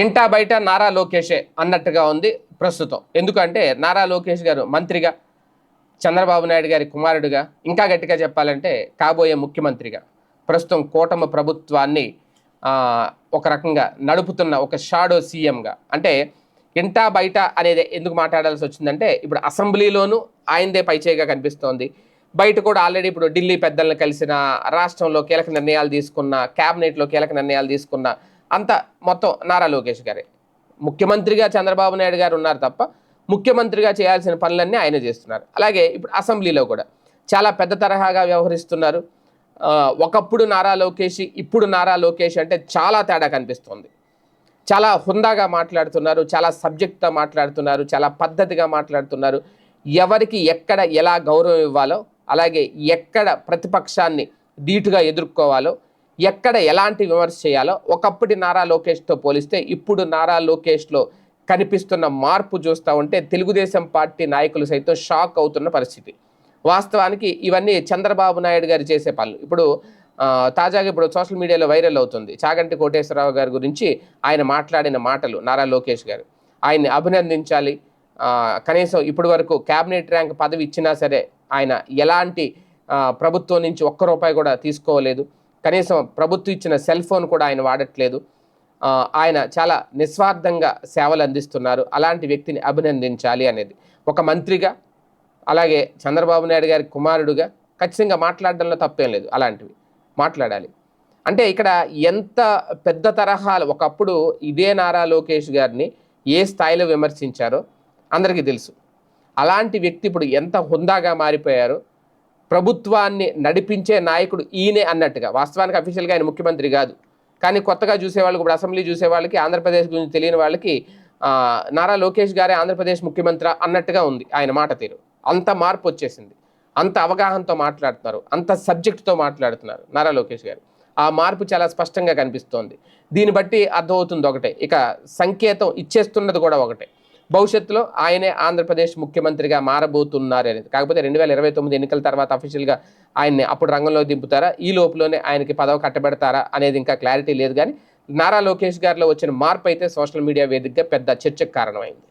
ఇంటా బయట నారా లోకేషే అన్నట్టుగా ఉంది ప్రస్తుతం. ఎందుకంటే నారా లోకేష్ గారు మంత్రిగా చంద్రబాబు నాయుడు గారి కుమారుడుగా ఇంకా గట్టిగా చెప్పాలంటే కాబోయే ముఖ్యమంత్రిగా ప్రస్తుతం కూటమి ప్రభుత్వాన్ని ఒక రకంగా నడుపుతున్న ఒక షాడో సీఎంగా. అంటే ఇంటా బయట అనేది ఎందుకు మాట్లాడాల్సి వచ్చిందంటే ఇప్పుడు అసెంబ్లీలోనూ ఆయనదే పైచేయిగా కనిపిస్తోంది. బయట కూడా ఆల్రెడీ ఇప్పుడు ఢిల్లీ పెద్దలను కలిసిన రాష్ట్రంలో కీలక నిర్ణయాలు తీసుకున్న క్యాబినెట్లో కీలక నిర్ణయాలు తీసుకున్న అంత మొత్తం నారా లోకేష్ గారే. ముఖ్యమంత్రిగా చంద్రబాబు నాయుడు గారు ఉన్నారు తప్ప ముఖ్యమంత్రిగా చేయాల్సిన పనులన్నీ ఆయన చేస్తున్నారు. అలాగే ఇప్పుడు అసెంబ్లీలో కూడా చాలా పెద్ద తరహాగా వ్యవహరిస్తున్నారు. ఒకప్పుడు నారా లోకేష్ ఇప్పుడు నారా లోకేష్ అంటే చాలా తేడా కనిపిస్తుంది. చాలా హుందాగా మాట్లాడుతున్నారు చాలా సబ్జెక్ట్తో మాట్లాడుతున్నారు చాలా పద్ధతిగా మాట్లాడుతున్నారు. ఎవరికి ఎక్కడ ఎలా గౌరవం ఇవ్వాలో అలాగే ఎక్కడ ప్రతిపక్షాన్ని ధీటుగా ఎదుర్కోవాలో ఎక్కడ ఎలాంటి విమర్శ చేయాలో ఒకప్పటి నారా లోకేష్తో పోలిస్తే ఇప్పుడు నారా లోకేష్లో కనిపిస్తున్న మార్పు చూస్తూ ఉంటే తెలుగుదేశం పార్టీ నాయకులు సైతం షాక్ అవుతున్న పరిస్థితి. వాస్తవానికి ఇవన్నీ చంద్రబాబు నాయుడు గారు చేసే పనులు. ఇప్పుడు తాజాగా ఇప్పుడు సోషల్ మీడియాలో వైరల్ అవుతుంది. చాగంటి కోటేశ్వరరావు గారి గురించి ఆయన మాట్లాడిన మాటలు నారా లోకేష్ గారు. ఆయన్ని అభినందించాలి. కనీసం ఇప్పటి వరకు క్యాబినెట్ ర్యాంక్ పదవి ఇచ్చినా సరే ఆయన ఎలాంటి ప్రభుత్వం నుంచి ఒక్క రూపాయి కూడా తీసుకోలేదు. కనీసం ప్రభుత్వం ఇచ్చిన సెల్ ఫోన్ కూడా ఆయన వాడట్లేదు. ఆయన చాలా నిస్వార్థంగా సేవలు అందిస్తున్నారు. అలాంటి వ్యక్తిని అభినందించాలి అనేది. ఒక మంత్రిగా అలాగే చంద్రబాబు నాయుడు గారి కుమారుడుగా ఖచ్చితంగా మాట్లాడడంలో తప్పేం లేదు అలాంటివి. మాట్లాడాలి. అంటే ఇక్కడ ఎంత పెద్ద తరహాలు ఒకప్పుడు ఇదే నారా లోకేష్ గారిని ఏ స్థాయిలో విమర్శించారో అందరికీ తెలుసు. అలాంటి వ్యక్తి ఇప్పుడు ఎంత హుందాగా మారిపోయారో ప్రభుత్వాన్ని నడిపించే నాయకుడు ఈయనే అన్నట్టుగా. వాస్తవానికి అఫీషియల్గా ఆయన ముఖ్యమంత్రి కాదు. కానీ కొత్తగా చూసేవాళ్ళకి ఇప్పుడు అసెంబ్లీ చూసేవాళ్ళకి ఆంధ్రప్రదేశ్ గురించి తెలియని వాళ్ళకి నారా లోకేష్ గారే ఆంధ్రప్రదేశ్ ముఖ్యమంత్రి అన్నట్టుగా ఉంది ఆయన మాట తీరు. అంత మార్పు వచ్చేసింది. అంత అవగాహనతో మాట్లాడుతున్నారు. అంత సబ్జెక్టుతో మాట్లాడుతున్నారు నారా లోకేష్ గారు. ఆ మార్పు చాలా స్పష్టంగా కనిపిస్తోంది. దీన్ని బట్టి అర్థమవుతుంది ఒకటే. ఇక సంకేతం ఇచ్చేస్తున్నది కూడా ఒకటే. భవిష్యత్తులో ఆయనే ఆంధ్రప్రదేశ్ ముఖ్యమంత్రిగా మారబోతున్నారు అనేది. కాకపోతే రెండు వేల ఇరవై తొమ్మిది ఎన్నికల తర్వాత అఫీషియల్గా ఆయన్ని అప్పుడు రంగంలో దింపుతారా? ఈ లోపులోనే ఆయనకి పదవి కట్టబెడతారా అనేది ఇంకా క్లారిటీ లేదు. కానీ నారా లోకేష్ గారిలో వచ్చిన మార్పు అయితే సోషల్ మీడియా వేదికగా పెద్ద చర్చకు కారణమైంది.